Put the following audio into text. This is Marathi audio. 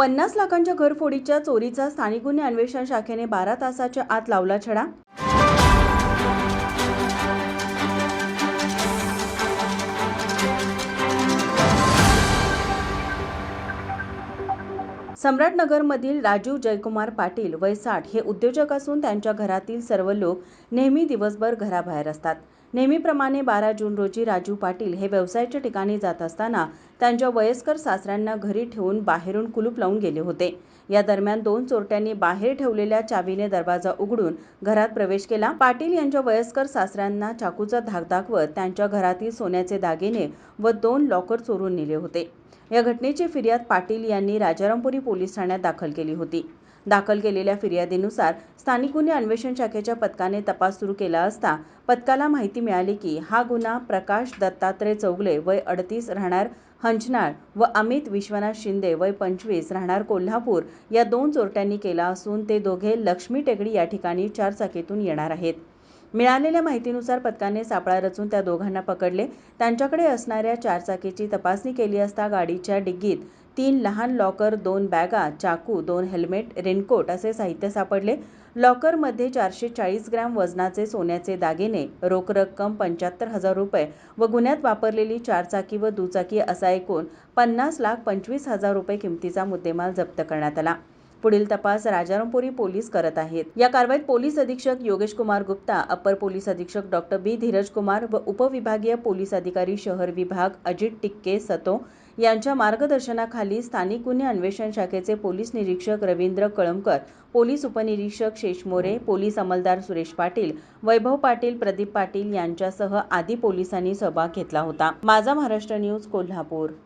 पन्नास लाखांच्या घरफोडीच्या चोरीचा स्थानिक गुन्हे अन्वेषण शाखेने बारा तासाच्या आत लावला छडा सम्राटनगरमधील राजीव जयकुमार पाटील वय साठ हे उद्योजक असून त्यांच्या घरातील सर्व लोक नेहमी दिवसभर घराबाहेर असतात. नेहमीप्रमाणे बारा जून रोजी राजू पाटील हे व्यवसायाच्या ठिकाणी जात असताना त्यांच्या वयस्कर सासऱ्यांना घरी ठेवून बाहेरून कुलूप लावून गेले होते. या दरम्यान दोन चोरट्यांनी बाहेर ठेवलेल्या चावीने दरवाजा उघडून घरात प्रवेश केला. पाटील यांच्या वयस्कर सासऱ्यांना चाकूचा धाक दाखवत त्यांच्या घरातील सोन्याचे दागिने व दोन लॉकर चोरून नेले होते. या घटनेची फिर्याद पाटील यांनी राजारामपुरी पोलीस ठाण्यात दाखल केली होती. दाखल केलेल्या फिर्यादीनुसार स्थानिक गुन्हे अन्वेषण शाखेच्या पथकाने तपास सुरू केला असता पथकाला माहिती मिळाली की हा गुन्हा प्रकाश दत्तात्रय चौगले वय अडतीस राहणार हंचनाळ व अमित विश्वनाथ शिंदे वय पंचवीस राहणार कोल्हापूर या दोन चोरट्यांनी केला असून ते दोघे लक्ष्मी टेकडी या ठिकाणी चारचाकीतून येणार आहेत. मिळालेल्या माहितीनुसार पथकाने सापळा रचून त्या दोघांना पकडले. त्यांच्याकडे असणाऱ्या चारचाकीची तपासणी केली असता गाडीच्या डिग्गीत तीन लहान लॉकर दोन बॅगा चाकू दोन हेल्मेट रेनकोट असे साहित्य सापडले. लॉकरमध्ये चारशे चाळीस ग्रॅम वजनाचे सोन्याचे दागिने रोख रक्कम पंच्याहत्तर हजार रुपये व गुन्ह्यात वापरलेली चारचाकी व दुचाकी असा एकूण पन्नास लाख पंचवीस हजार रुपये किमतीचा मुद्देमाल जप्त करण्यात आला. पुढील तपास राजारामपुरी पोलीस करत आहेत. या कारवाईत पोलीस अधीक्षक योगेश कुमार गुप्ता अपर पोलीस अधीक्षक डॉक्टर बी. धीरज कुमार व उपविभागीय पोलीस अधिकारी शहर विभाग अजित टिक्के सतो यांच्या मार्गदर्शनाखाली स्थानिक गुन्हे अन्वेषण शाखेचे पोलीस निरीक्षक रवींद्र कळमकर पोलीस उपनिरीक्षक शेषमोरे पोलीस अंमलदार सुरेश पाटील वैभव पाटील प्रदीप पाटील यांच्यासह आदी पोलिसांनी सहभाग घेतला होता. माझा महाराष्ट्र न्यूज कोल्हापूर.